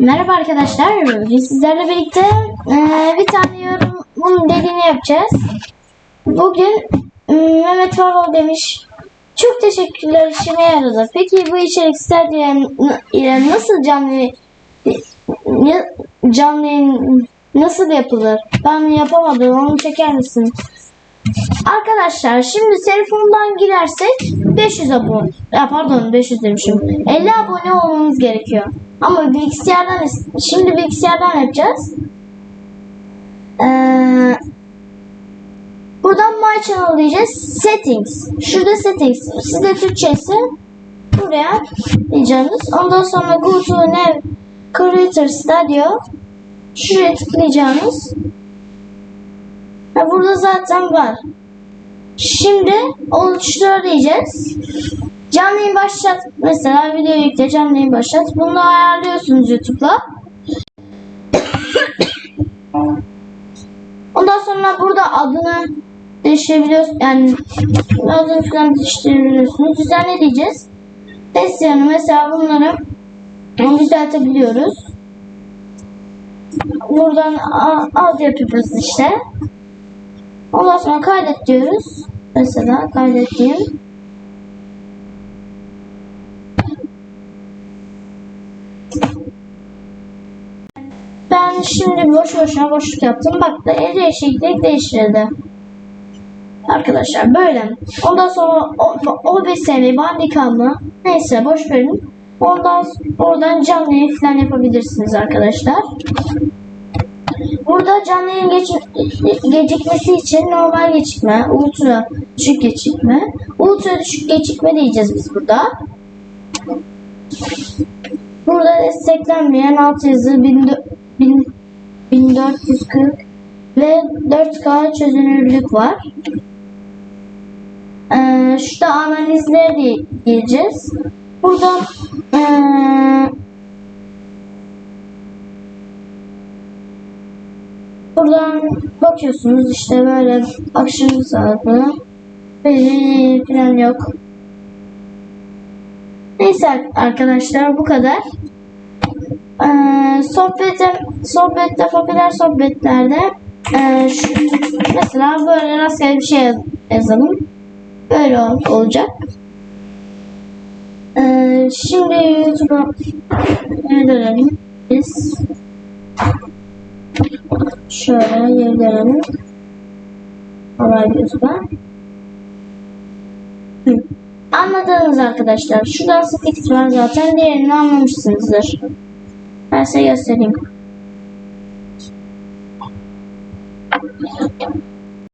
Merhaba arkadaşlar. Bugün sizlerle birlikte eee, bir tane yorumun dediğini yapacağız. Bugün eee, Mehmet Varol demiş. Çok teşekkürler işime yaradı. Peki bu içerik sitede ile nasıl canlı canlı nasıl yapılır? Ben yapamadım. Onu çeker misin? Arkadaşlar şimdi telefondan girersek 500 abone pardon 500 demişim 50 abone olmamız gerekiyor ama bilgisayardan şimdi bilgisayardan yapacağız. Ee, buradan my channel diyeceğiz. Settings. Şurada settings. Sizde Türkçesi buraya diyeceğiniz ondan sonra go to new creator studio. Şuraya tıklayacağınız. Ha, burada zaten var. Şimdi oluştur diyeceğiz. Canlı yayın başlat. Mesela video yükle canlı yayın başlat. Bunu ayarlıyorsunuz YouTube'la. Ondan sonra burada adını değiştirebiliyorsunuz. Yani adını falan değiştirebiliyorsunuz. Düzenle diyeceğiz. Test yanı mesela bunları düzeltebiliyoruz. Buradan az yapıyoruz işte. Ondan sonra kaydet diyoruz. Mesela kaydettiğim. Ben şimdi boş boşuna boşluk yaptım. Bak da el değişiklik değiştirdi. Arkadaşlar böyle. Ondan sonra o, OBS mi, Bandicam mı? Neyse boş verin. Ondan oradan canlı yayın falan yapabilirsiniz arkadaşlar. Burada canlı yayın geç- gecikmesi için normal gecikme, ultra düşük gecikme, ultra düşük gecikme diyeceğiz biz burada. Burada desteklenmeyen alt yazı 14- bin- 1440 ve 4K çözünürlük var. Ee, şurada analizleri de gireceğiz. Buradan ee, Buradan bakıyorsunuz işte böyle akşam saati bir plan yok. Neyse arkadaşlar bu kadar. Ee, sohbete, sohbette, popüler sohbetlerde ee, şu, mesela böyle rastgele bir şey yaz- yazalım. Böyle ol- olacak. Ee, şimdi YouTube'a gönderelim biz. Şöyle gönderelim. Olay YouTube'a. Anladınız arkadaşlar. Şurada stick var zaten. Diğerini anlamışsınızdır. I see you're sitting.